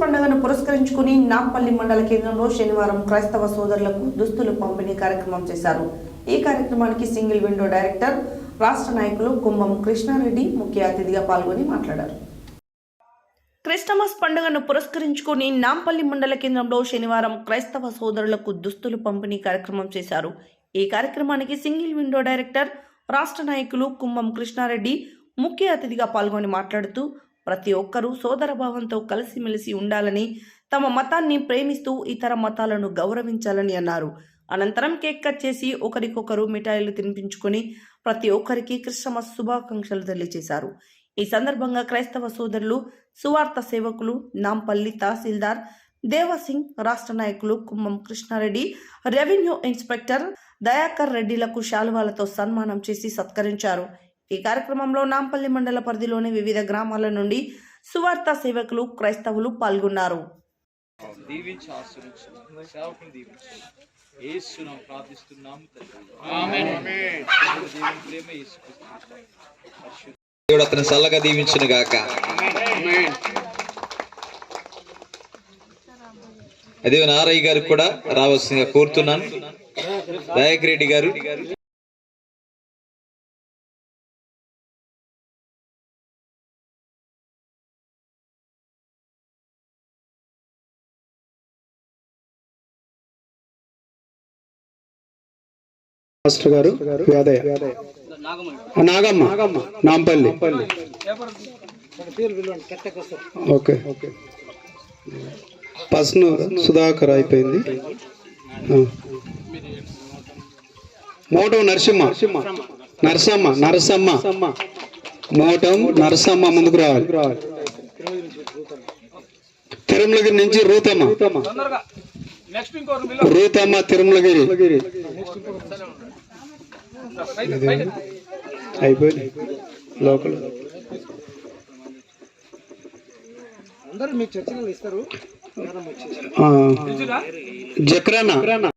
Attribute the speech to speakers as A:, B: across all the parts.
A: పండుగను పురస్కరించుకుని నాంపల్లి మండల కేంద్రంలో శనివారం క్రైస్తవ సోదరులకు దుస్తులు పంపిణీ కార్యక్రమం చేశారు. ఈ కార్యక్రమానికి సింగిల్ విండో డైరెక్టర్ రాష్ట్ర నాయకులు కుంభం కృష్ణారెడ్డి ముఖ్య అతిథిగా పాల్గొని మాట్లాడారు. క్రిస్టమస్ పండుగను పురస్కరించుకుని నాంపల్లి మండల కేంద్రంలో శనివారం క్రైస్తవ సోదరులకు దుస్తులు పంపిణీ కార్యక్రమం చేశారు. ఈ కార్యక్రమానికి సింగిల్ విండో డైరెక్టర్ రాష్ట్ర నాయకులు కుంభం కృష్ణారెడ్డి ముఖ్య అతిథిగా పాల్గొని మాట్లాడుతూ ప్రతి ఒక్కరూ సోదరభావంతో కలిసిమెలిసి ఉండాలని తమ మతాన్ని ప్రేమిస్తూ ఇతర మతాలను గౌరవించాలని అన్నారు. అనంతరం కేక్ కట్ చేసి ఒకరికొకరు మిఠాయిలు తినిపించుకొని ప్రతి ఒక్కరికి క్రిస్టమస్ శుభాకాంక్షలు తెలియజేశారు ఈ సందర్భంగా క్రైస్తవ సోదరులు సువార్త సేవకులు నాంపల్లి తహసీల్దార్ దేవసింగ్ రాష్ట్ర నాయకులు కుమ్మం కృష్ణారెడ్డి రెవెన్యూ ఇన్స్పెక్టర్ దయాకర్ రెడ్డిలకు శాలువాలతో సన్మానం చేసి సత్కరించారు. ఈ కార్యక్రమంలో నాంపల్లి మండల పరిధిలోని వివిధ గ్రామాల నుండి సువార్త సేవకులు క్రైస్తవులు పాల్గొన్నారు.
B: దీవించి ఆశ్రయించు సేవకుని దీవించు. ఏసునాం ప్రార్థిస్తున్నాము తండ్రి. దేవుని ప్రేమ యేసుక్రీస్తు పరిశుద్ధ
C: దేవుడు అతను చల్లగా దీవించును గాక. అదే నారయ్య గారు కూడా రావాల్సిందిగా కోరుతున్నాను. దయాకర్ రెడ్డి గారు.
D: మాస్టర్ గారు యాదయ్య నాగమ్మ నాంపల్లి. ఓకే. పస్ను సుధాకర్ అయిపోయింది. మోటం నరసింహ. నరసమ్మ నరసమ్మ. మోటం నరసమ్మ ముందుకు రావాలి. తిరుమలగిరి నుంచి రూతమ్మ. రూతమ్మ తిరుమలగిరి. అయిపోయింది. లోకల్. జక్రానా?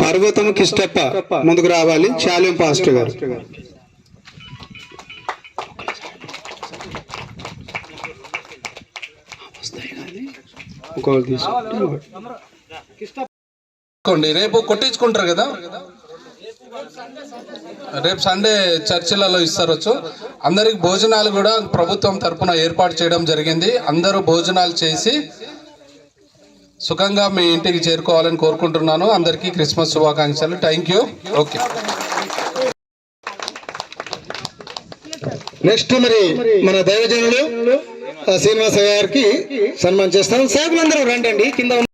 D: పర్వతం కిష్టప్ప ముందుకు రావాలి. చాలిం పాస్టర్ గారు. ఇంకోటి తీసుకుంటే
E: తీసుకోండి రేపు కొట్టించుకుంటారు కదా? రేపు సండే చర్చిలలో ఇస్తారొచ్చు. అందరికి భోజనాలు కూడా ప్రభుత్వం తరపున ఏర్పాటు చేయడం జరిగింది. అందరూ భోజనాలు చేసి సుఖంగా మీ ఇంటికి చేరుకోవాలని కోరుకుంటున్నాను. అందరికీ క్రిస్మస్ శుభాకాంక్షలు. థ్యాంక్ యూ ఓకే
D: నెక్స్ట్ మరి మన దైవజనులు శ్రీనివాస గారికి సన్మానం చేస్తాం సేవకులందరూ రండి కింద